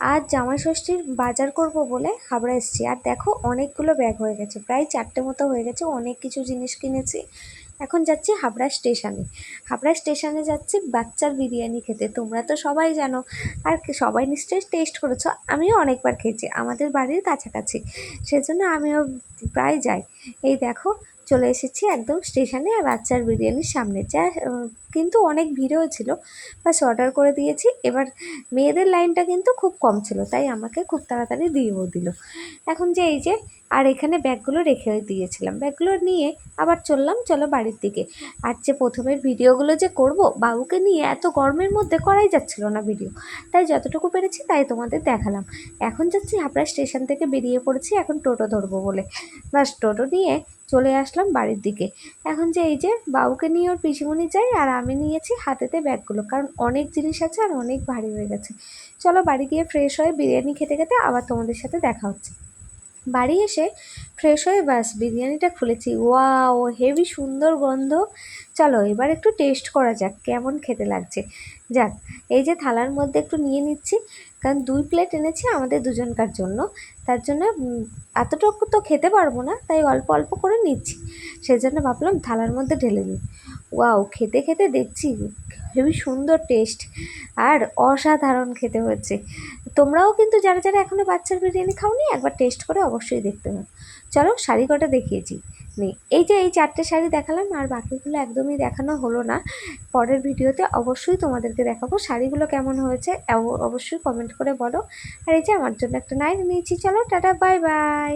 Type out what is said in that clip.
আজ জামাই ষষ্ঠীর বাজার করব বলে হাবড়া এসেছি। আর দেখো, অনেকগুলো ব্যাগ হয়ে গেছে। প্রায় চারটে মতো হয়ে গেছে, অনেক কিছু জিনিস কিনেছি। এখন যাচ্ছি হাবড়া স্টেশনে। হাবড়া স্টেশনে যাচ্ছি বাচ্চার বিরিয়ানি খেতে। তোমরা তো সবাই জানো। আর সবাই নিশ্চয়ই টেস্ট করেছ। আমিও অনেকবার খেয়েছি। আমাদের বাড়ির কাছাকাছি। সেজন্য আমিও প্রায় যাই। এই দেখো চলে এসেছি একদম স্টেশনে আর বাচ্চার বিরিয়ানির সামনে। যা কিন্তু অনেক ভিড়ও ছিল। বাস অর্ডার করে দিয়েছি। এবার মেয়েদের লাইনটা কিন্তু খুব কম ছিল, তাই আমাকে খুব তাড়াতাড়ি দিয়েও দিল। এখন যে এই যে, আর এখানে ব্যাগগুলো রেখে দিয়েছিলাম। ব্যাগগুলো নিয়ে আবার চললাম, চলো বাড়ির দিকে। আর যে প্রথমের ভিডিওগুলো যে করব, বাবুকে নিয়ে এত গরমের মধ্যে করাই যাচ্ছিল না ভিডিও। তাই যতটুকু পেরেছি তাই তোমাদের দেখালাম। এখন যাচ্ছি হাবড়া স্টেশন থেকে বেরিয়ে পড়েছি। এখন টোটো ধরবো বলে। বাস টোটো নিয়ে চলে আসলাম বাড়ির দিকে। এখন যে এই যে বাবুকে নিয়ে ওর পিসিমণি যাই আর আমি নিয়েছি হাতেতে ব্যাগগুলো, কারণ অনেক জিনিস আছে আর অনেক ভারী হয়ে গেছে। চলো বাড়ি গিয়ে ফ্রেশ হয়ে বিরিয়ানি খেতে খেতে আবার তোমাদের সাথে দেখা হচ্ছে। বাড়ি এসে ফ্রেশ হয়ে ব্যাস বিরিয়ানিটা খুলেছি। ওয়াও, হেভি সুন্দর গন্ধ। চলো এবার একটু টেস্ট করা যাক, কেমন খেতে লাগছে। যাক, এই যে থালার মধ্যে একটু নিয়ে নিচ্ছি, কারণ দুই প্লেট এনেছি আমাদের দুজনকার জন্য। তার জন্য এতটুকু তো খেতে পারব না, তাই অল্প অল্প করে নিচ্ছি। সেজন্য ভাবলাম থালার মধ্যে ঢেলে নিই ওয়াও খেতে খেতে দেখছি হেবি সুন্দর টেস্ট আর অসাধারণ খেতে হচ্ছে। তোমরাও কিন্তু যারা যারা এখনও বাচ্চার বিরিয়ানি খাওনি, একবার টেস্ট করে অবশ্যই দেখতে হবে। চলো শাড়ি কটা দেখিয়েছি। নেই এই যে এই চারটে শাড়ি দেখালাম আর বাকিগুলো একদমই দেখানো হলো না। পরের ভিডিওতে অবশ্যই তোমাদেরকে দেখাবো শাড়িগুলো কেমন হয়েছে, অবশ্যই কমেন্ট করে বলো। আর এই যে আমার জন্য একটা নাইট নিয়েছি। চলো, টাটা বাই বাই